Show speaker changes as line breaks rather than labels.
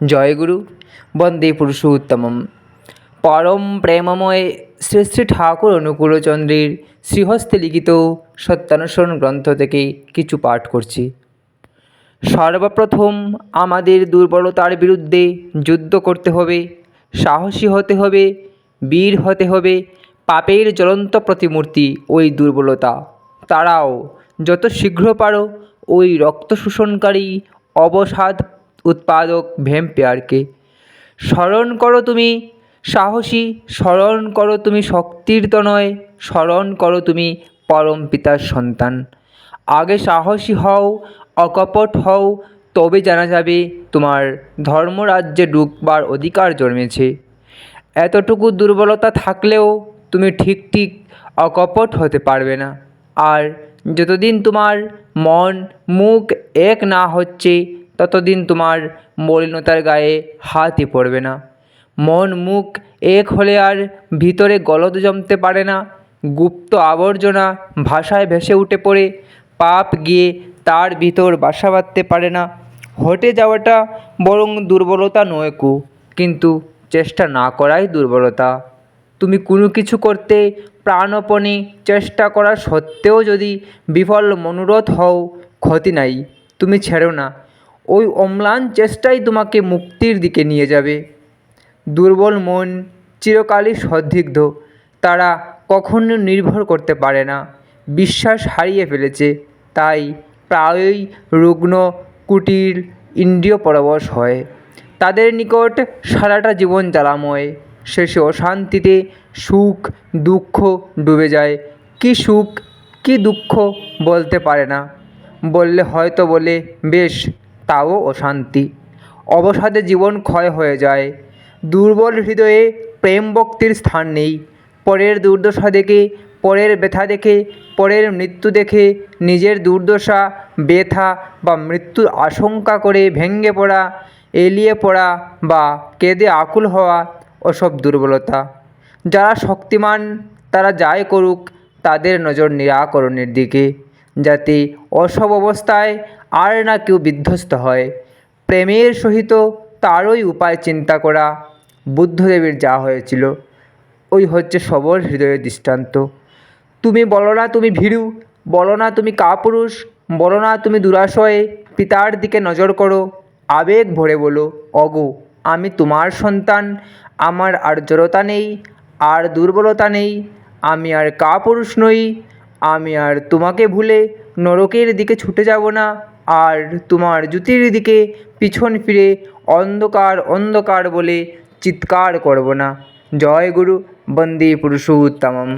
জয়গুরু বন্দে পুরুষোত্তমম। পরম প্রেমময় শ্রী শ্রী ঠাকুর অনুকূলচন্দ্রের শ্রীহস্তে লিখিত সত্যানুসরণ গ্রন্থ থেকে কিছু পাঠ করছি। সর্বপ্রথম আমাদের দুর্বলতার বিরুদ্ধে যুদ্ধ করতে হবে, সাহসী হতে হবে, বীর হতে হবে, পাপের জ্বলন্ত প্রতিমূর্তি, ওই দুর্বলতা। তারাও যত শীঘ্র পারো ওই রক্ত শোষণকারী অবসাদ উৎপাদক ভ্যাম্পায়ারকে স্মরণ করো তুমি সাহসী, স্মরণ করো তুমি শক্তির তনয় স্মরণ করো তুমি পরম পিতার সন্তান। আগে সাহসী হও, অকপট হও, তবে জানা যাবে তোমার ধর্মরাজ্যে ঢুকবার অধিকার জন্মেছে। এতটুকু দুর্বলতা থাকলেও তুমি ঠিক ঠিক অকপট হতে পারবে না। আর যতদিন তোমার মন মুখ এক না হচ্ছে ততদিন তোমার মলিনতার গায়ে হাতই পড়বে না। মন মুখ এক হলে আর ভিতরে গলদ জমতে পারে না। গুপ্ত আবর্জনা ভাষায় ভেসে উঠে পড়ে, পাপ গিয়ে তার ভিতর বাসা বাঁধতে পারে না। হটে যাওয়াটা বরং দুর্বলতা নয় কু কিন্তু চেষ্টা না করাই দুর্বলতা। তুমি কোনো কিছু করতে প্রাণপণে চেষ্টা করা সত্ত্বেও যদি বিফল মনোরথ হও, ক্ষতি নাই, তুমি ছেড়ো না। ওই অম্লান চেষ্টাই তোমাকে মুক্তির দিকে নিয়ে যাবে। দুর্বল মন, চিরকালই সন্দিগ্ধ তারা কখনো নির্ভর করতে পারে না। বিশ্বাস হারিয়ে ফেলেছে, তাই প্রায়ই রুগ্ন, কুটিল, ইন্দ্রিয় পরবশ হয়। তাদের নিকট সারাটা জীবন জ্বালাময়। শেষে অশান্তিতে সুখ, দুঃখ ডুবে যায়। কী সুখ, কী দুঃখ বলতে পারে না। বললে হয়তো বলে, বেশ তাও অশান্তি। অবসাদে জীবন ক্ষয় হয়ে যায়। দুর্বল হৃদয়ে প্রেম ভক্তির স্থান নেই। পরের দুর্দশা দেখে, পরের ব্যথা দেখে, পরের মৃত্যু দেখে নিজের দুর্দশা, ব্যথা বা মৃত্যুর আশঙ্কা করে ভেঙে পড়া, এলিয়ে পড়া বা কেঁদে আকুল হওয়া ওসব দুর্বলতা। যারা শক্তিমান, তারা যাই করুক, তাদের নজর নিরাকরণের দিকে। যাতে অসব অবস্থায় আর না কেউ বিধ্বস্ত হয়। প্রেমের সহিত তারই উপায় চিন্তা করা বুদ্ধদেবের যা হয়েছিল, ওই হচ্ছে সবল হৃদয়ের দৃষ্টান্ত। তুমি বলো না তুমি ভীরু, বলো না তুমি কাপুরুষ, বলো না তুমি দুরাশয়ে পিতার দিকে নজর করো, আবেগ ভরে বলো, অগো, আমি তোমার সন্তান, আমার আর জড়তা নেই, আর দুর্বলতা নেই, আমি আর কাপুরুষ নই আমি আর তোমাকে ভুলে নরকের দিকে ছুটে যাব না, আর তোমার জুতির দিকে পিছন ফিরে অন্ধকার অন্ধকার বলে চিৎকার করব না। জয় গুরু, বন্দে পুরুষোত্তমম।